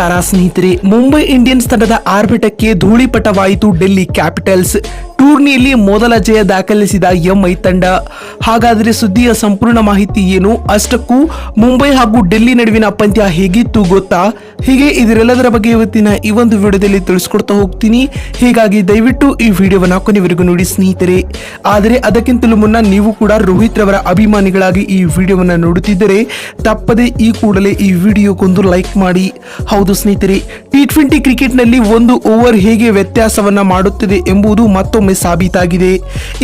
ನಮಸ್ಕಾರ ಸ್ನೇಹಿತರೆ ಮುಂಬೈ ಇಂಡಿಯನ್ಸ್ ತಂಡದ ಆರ್ಭಟಕ್ಕೆ ಧೂಳಿಪಟವಾಯಿತು ಡೆಲ್ಲಿ ಕ್ಯಾಪಿಟಲ್ಸ್. ಟೂರ್ನಿಯಲ್ಲಿ ಮೊದಲ ಜಯ ದಾಖಲಿಸಿದ ಎಂಐ ತಂಡ. ಹಾಗಾದರೆ ಸುದ್ದಿಯ ಸಂಪೂರ್ಣ ಮಾಹಿತಿ ಏನು? ಅಷ್ಟಕ್ಕೂ ಮುಂಬೈ ಹಾಗೂ ಡೆಲ್ಲಿ ನಡುವಿನ ಪಂದ್ಯ ಹೇಗಿತ್ತು ಗೊತ್ತಾ? ಹೀಗೆ ಇದರೆಲ್ಲದರ ಬಗ್ಗೆ ಇವತ್ತಿನ ಈ ಒಂದು ವಿಡಿಯೋದಲ್ಲಿ ತಿಳಿಸ್ಕೊಡ್ತಾ ಹೋಗ್ತೀನಿ. ಹೀಗಾಗಿ ದಯವಿಟ್ಟು ಈ ವಿಡಿಯೋವನ್ನು ಕೊನೆವರೆಗೂ ನೋಡಿ ಸ್ನೇಹಿತರೆ. ಆದರೆ ಅದಕ್ಕಿಂತಲೂ ಮುನ್ನ ನೀವು ಕೂಡ ರೋಹಿತ್ ರವರ ಅಭಿಮಾನಿಗಳಾಗಿ ಈ ವಿಡಿಯೋವನ್ನು ನೋಡುತ್ತಿದ್ದರೆ ತಪ್ಪದೆ ಈ ಕೂಡಲೇ ಈ ವಿಡಿಯೋಗೊಂದು ಲೈಕ್ ಮಾಡಿ. ಹೌದು ಸ್ನೇಹಿತರೆ ಟಿ ಟ್ವೆಂಟಿ ಕ್ರಿಕೆಟ್ನಲ್ಲಿ ಒಂದು ಓವರ್ ಹೇಗೆ ವ್ಯತ್ಯಾಸವನ್ನ ಮಾಡುತ್ತದೆ ಎಂಬುದು ಮತ್ತೊಮ್ಮೆ ಸಾಬೀತಾಗಿದೆ.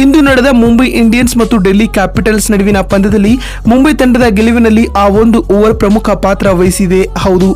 ಇಂದು ನಡೆದ ಮುಂಬೈ ಇಂಡಿಯನ್ಸ್ ಮತ್ತು ಡೆಲ್ಲಿ ಕ್ಯಾಪಿಟಲ್ಸ್ ನಡುವಿನ ಪಂದ್ಯದಲ್ಲಿ ಮುಂಬೈ ತಂಡದ ಗೆಲುವಿನಲ್ಲಿ ಆ ಒಂದು ಓವರ್ ಪ್ರಮುಖ ಪಾತ್ರ ವಹಿಸಿದೆ. ಹೌದು,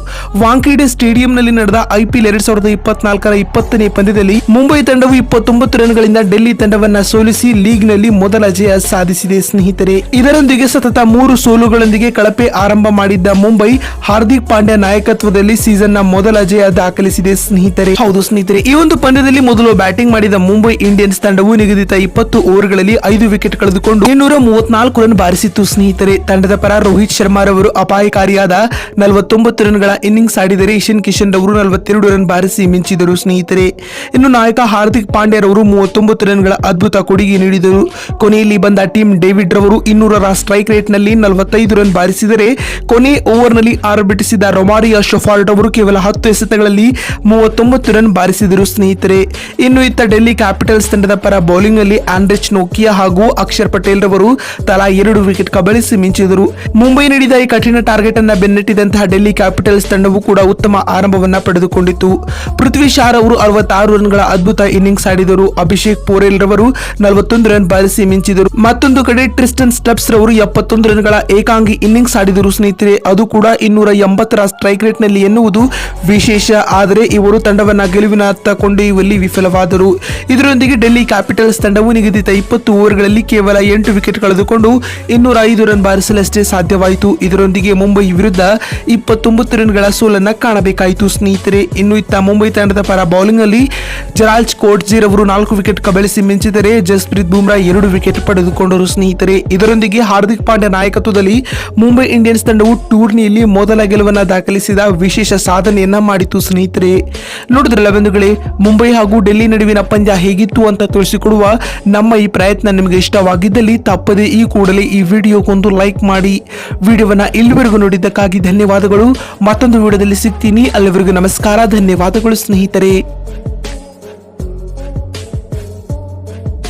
ವಾಂಖೇಡೆ ಸ್ಟೇಡಿಯಂನಲ್ಲಿ ನಡೆದ ಐಪಿಎಲ್ ಎರಡ್ ಸಾವಿರದ ಇಪ್ಪತ್ನಾಲ್ಕರ ಇಪ್ಪತ್ತನೇ ಪಂದ್ಯದಲ್ಲಿ ಮುಂಬೈ ತಂಡವು ಇಪ್ಪತ್ತೊಂಬತ್ತು ರನ್ಗಳಿಂದ ಡೆಲ್ಲಿ ತಂಡವನ್ನ ಸೋಲಿಸಿ ಲೀಗ್ನಲ್ಲಿ ಮೊದಲ ಜಯ ಸಾಧಿಸಿದೆ. ಸ್ನೇಹಿತರೆ, ಇದರೊಂದಿಗೆ ಸತತ ಮೂರು ಸೋಲುಗಳೊಂದಿಗೆ ಕಳಪೆ ಆರಂಭ ಮಾಡಿದ್ದ ಮುಂಬೈ ಹಾರ್ದಿಕ್ ಪಾಂಡ್ಯ ನಾಯಕತ್ವದಲ್ಲಿ ಸೀಸನ್ನ ಮೊದಲ ಜಯ ದಾಖಲಿಸಿದೆ. ಸ್ನೇಹಿತರೆ, ಹೌದು ಸ್ನೇಹಿತರೆ, ಈ ಒಂದು ಪಂದ್ಯದಲ್ಲಿ ಮೊದಲು ಬ್ಯಾಟಿಂಗ್ ಮಾಡಿದ ಮುಂಬೈ ಇಂಡಿಯನ್ಸ್ ತಂಡವು ನಿಗದಿತ ಇಪ್ಪತ್ತು ಓವರ್ಗಳಲ್ಲಿ ಐದು ವಿಕೆಟ್ ಕಳೆದುಕೊಂಡು ಇನ್ನೂರ ಮೂವತ್ನಾಲ್ಕು ರನ್ ಬಾರಿಸಿತ್ತು. ಸ್ನೇಹಿತರೆ, ತಂಡದ ಪರ ರೋಹಿತ್ ಶರ್ಮಾ ರವರು ಅಪಾಯಕಾರಿಯಾದ ನಲವತ್ತೊಂಬತ್ತು ರನ್ಗಳ ಇನ್ನಿಂಗ್ಸ್ ಆಡಿದರೆ ಇಶನ್ ಕಿಶನ್ ರವರು ನಲವತ್ತೆರಡು ರನ್ ಬಾರಿಸಿ ಮಿಂಚಿದರು. ಸ್ನೇಹಿತರೆ, ಇನ್ನು ನಾಯಕ ಹಾರ್ದಿಕ್ ಪಾಂಡ್ಯ ರವರು ಮೂವತ್ತೊಂಬತ್ತು ರನ್ಗಳ ಅದ್ಭುತ ಕೊಡುಗೆ ನೀಡಿದರು. ಕೊನೆಯಲ್ಲಿ ಬಂದ ಟೀಮ್ ಡೇವಿಡ್ ರವರು ಇನ್ನೂರರ ಸ್ಟ್ರೈಕ್ ರೇಟ್ನಲ್ಲಿ ನಲವತ್ತೈದು ರನ್ ಬಾರಿಸಿದರೆ ಕೊನೆ ಓವರ್ನಲ್ಲಿ ಆರಂಭಿಸಿದ ರೊಮಾರಿಯಾ ಶೊಫಾಲ್ಟ್ ಅವರು ಕೇವಲ ಹತ್ತು ಎಸೆತಗಳಲ್ಲಿ ಮೂವತ್ತೊಂಬತ್ತು ರನ್ ಬಾರಿಸಿದರು. ಸ್ನೇಹಿತರೆ, ಇನ್ನು ಇತ್ತ ಡೆಲ್ಲಿ ಕ್ಯಾಪಿಟಲ್ಸ್ ತಂಡದ ಪರ ಬೌಲಿಂಗ್ನಲ್ಲಿ ಆಂಡ್ರಿಚ್ ನೋಕಿಯಾ ಹಾಗೂ ಅಕ್ಷರ್ ಪಟೇಲ್ ರವರು ತಲಾ ಎರಡು ವಿಕೆಟ್ ಕಬಳಿಸಿ ಮಿಂಚಿದರು. ಮುಂಬೈ ನೀಡಿದ ಈ ಕಠಿಣ ಟಾರ್ಗೆಟ್ ಅನ್ನ ಬೆನ್ನಟ್ಟಿದಂತಹ ಡೆಲ್ಲಿ ಕ್ಯಾಪಿಟಲ್ಸ್ ತಂಡವು ಕೂಡ ಉತ್ತಮ ಆರಂಭವನ್ನ ಪಡೆದುಕೊಂಡಿತು ಪೃಥ್ವಿ ಶಾ ಅವರು ಅರವತ್ತಾರು ರನ್ಗಳ ಅದ್ಭುತ ಇನ್ನಿಂಗ್ಸ್ ಆಡಿದರು. ಅಭಿಷೇಕ್ ಪೋರೆಲ್ ರವರು ನಲವತ್ತೊಂದು ರನ್ ಬಾರಿಸಿ ಮಿಂಚಿದರು. ಮತ್ತೊಂದು ಕಡೆ ಟ್ರಿಸ್ಟನ್ ಸ್ಟೆಪ್ಸ್ ರವರು ಎಪ್ಪತ್ತೊಂದು ರನ್ಗಳ ಏಕಾಂಗಿ ಇನ್ನಿಂಗ್ಸ್ ಆಡಿದರು. ಸ್ನೇಹಿತರೆ, ಅದು ಕೂಡ ಇನ್ನೂರ ಎಂಬತ್ತರ ಸ್ಟ್ರೈಕ್ ರೇಟ್ನಲ್ಲಿ ಎನ್ನುವುದು ವಿಶೇಷ. ಆದರೆ ಇವರು ತಂಡವನ್ನ ಗೆಲುವಿನತ್ತ ಕೊಂಡೊಯ್ಯುವಲ್ಲಿ ವಿಫಲವಾದರು. ಇದರೊಂದಿಗೆ ಡೆಲ್ಲಿ ಕ್ಯಾಪಿಟಲ್ಸ್ ತಂಡವು ನಿಗದಿತ ಇಪ್ಪತ್ತು ಓವರ್ಗಳಲ್ಲಿ ಕೇವಲ ಎಂಟು ವಿಕೆಟ್ ಕಳೆದುಕೊಂಡು ಇನ್ನೂರ ಐದು ರನ್ ಬಾರಿಸಲಷ್ಟೇ ಸಾಧ್ಯವಾಯಿತು. ಇದರೊಂದಿಗೆ ಮುಂಬೈ ವಿರುದ್ಧ ಇಪ್ಪತ್ತೊಂಬತ್ತು ರನ್ಗಳ ಸೋಲನ್ನ ಕಾಣಬೇಕಾಯಿತು. ಸ್ನೇಹಿತರೆ, ಇನ್ನು ಇತ್ತ ಮುಂಬೈ ತಂಡದ ಪರ ಬೌಲಿಂಗ್ನಲ್ಲಿ ಜರಾಲ್ಜ್ ಕೋಟ್ಜೀರ್ ಅವರು ನಾಲ್ಕು ವಿಕೆಟ್ ಕಬಳಿಸಿ ಮಿಂಚಿದರೆ ಜಸ್ಪ್ರೀತ್ ಬುಮ್ರಾ ಎರಡು ವಿಕೆಟ್ ಪಡೆದುಕೊಂಡರು. ಸ್ನೇಹಿತರೆ, ಇದರೊಂದಿಗೆ ಹಾರ್ದಿಕ್ ಪಾಂಡ್ಯ ನಾಯಕತ್ವದಲ್ಲಿ ಮುಂಬೈ ಇಂಡಿಯನ್ಸ್ ತಂಡವು ಟೂರ್ನಿಯಲ್ಲಿ ಮೊದಲ ಗೆಲುವನ್ನು ದಾಖಲಿಸಿದ ವಿಶೇಷ ಸಾಧನೆಯನ್ನ ಮಾಡಿತು. ಸ್ನೇಹಿತರೆ, ನೋಡಿದ್ರಲ್ಲ ಬಂಧುಗಳೇ, ಮುಂಬೈ ಹಾಗೂ ಡೆಲ್ಲಿ ನಡುವಿನ ಪಂದ್ಯ ಹೇಗಿತ್ತು ಅಂತ ತಿಳಿಸಿಕೊಡುವ ನಮ್ಮ ಈ ಪ್ರಯತ್ನ ನಿಮಗೆ ಇಷ್ಟವಾಗಿದ್ದಲ್ಲಿ ತಪ್ಪದೆ ಈ ಕೂಡಲೇ ಈ ವಿಡಿಯೋಗೊಂದು ಲೈಕ್ ಮಾಡಿ. ವಿಡಿಯೋವನ್ನು ಇಲ್ಲಿವರೆಗೂ ನೋಡಿದ್ದಕ್ಕಾಗಿ ಧನ್ಯವಾದಗಳು. ಮತ್ತೊಂದು ವಿಡಿಯೋದಲ್ಲಿ ಸಿಗ್ತೀನಿ. ಅಲ್ಲಿವರೆಗೂ ನಮಸ್ಕಾರ. ಧನ್ಯವಾದಗಳು ಸ್ನೇಹಿತರೆ.